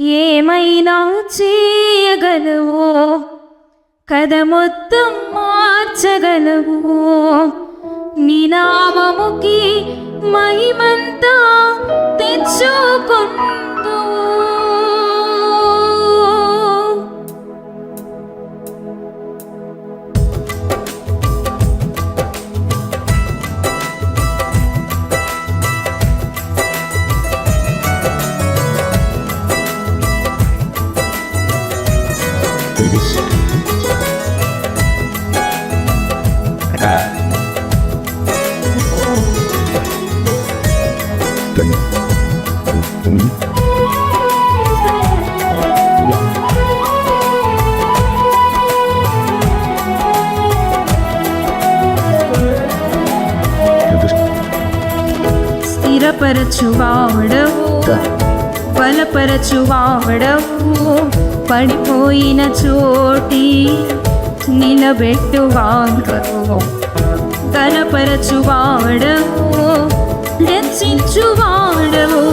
ఏమైనా చేయగలవో? కథ మొత్తం మార్చగలవు? నీ నామముకి మహిమంతా తెచ్చుకుందు స్థిరపరచువాడవు బలపరచువాడవు పడిపోయిన చోటి నిలబెట్టువాడవు గలపరచువాడవు రక్షించువాడవు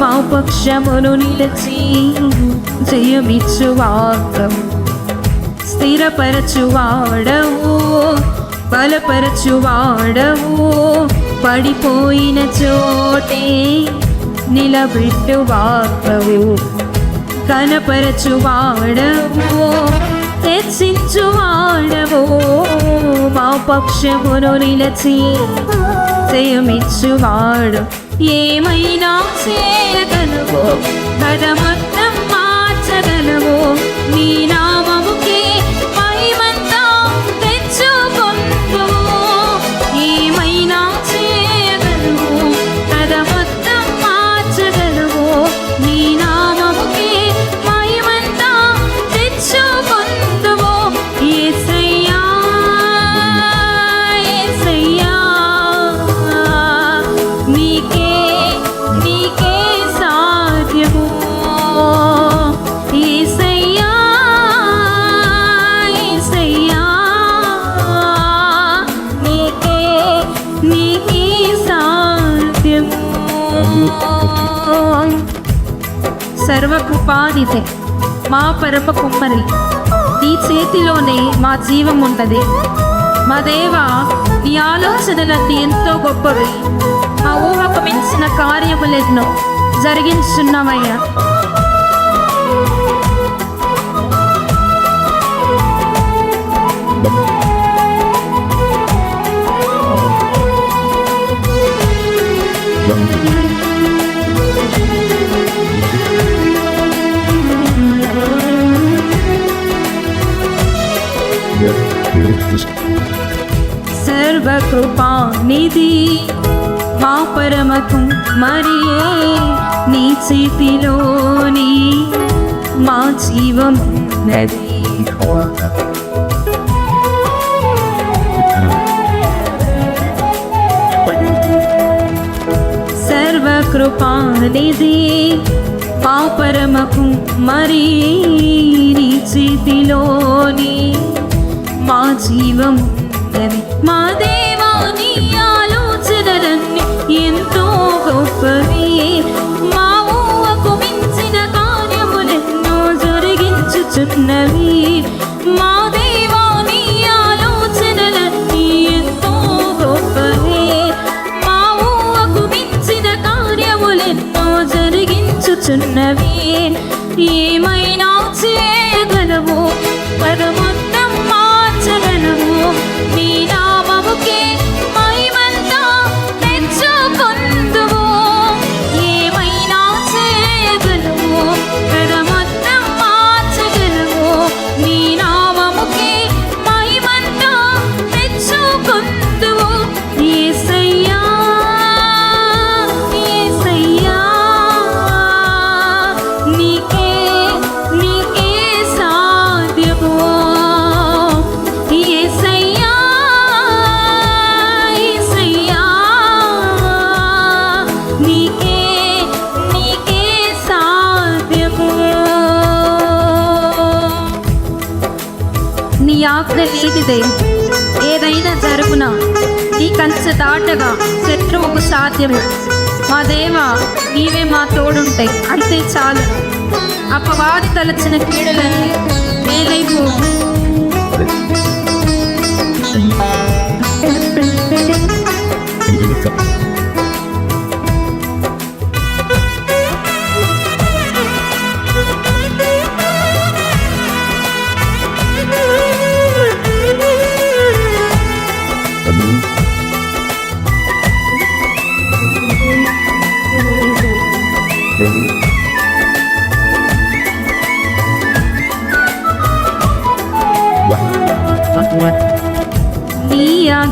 మా పక్షమును నిలిచి జయమిచ్చువాడవు స్థిరపరచువాడవు. బలపరచువాడవు. పడిపోయిన చోటే నిలబెట్టు వార్తవు కనపరచు వాడవు తెచ్చించు వాడవో మా పక్షమును నిలచి జయమిచ్చువాడు. ఏమైనా చేయగలవు కథమొత్తం సర్వకృపానిధే మా పరమ కుమ్మరి. నీ చేతిలోనే మా జీవం ఉన్నది మా దేవ నీ ఆలోచనలన్నీ ఎంతో గొప్పవి. మా ఊహకు మించిన కార్యములెన్నో జరిగించున్నామయ్యా. సర్వకృపానిధి మా పరమకు మరియే నీ చేతిలోని మా జీవం నది సర్వకృపానిధి మా పరమకు మరి నీ చేతిలోని మా జీవం. ఉన్నది మా దేవా నీ ఆలోచనలన్నీ ఎంతో గొప్పవి. మా ఊహకు మించిన కార్యములెన్నో జరిగించుచున్నవి. మా దేవా నీ ఆలోచనలన్నీ ఎంతో గొప్పవి. మా ఊహకు మించిన కార్యములెన్నో జరిగించుచున్నవి. ఏమైనా చేయగలవు పరమ ఆజ్ఞ నీటిదే ఏదైనా జరుగున? నీ కంచె దాటగా శత్రువుకు సాధ్యము. మా దేవ నీవే మా తోడుంటాయి అంతే చాలు. అపవాది తలచిన కీడులన్నీ మేలైపు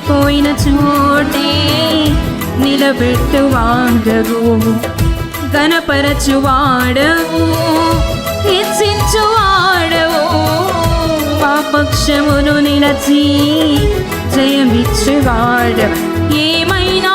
పడిపోయిన చోటే నిలబెట్టువాడవు గణపరచువాడవు హెచ్చించువాడవు మా పక్షమును నిలచి జయమిచ్చువాడవు ఏమైనా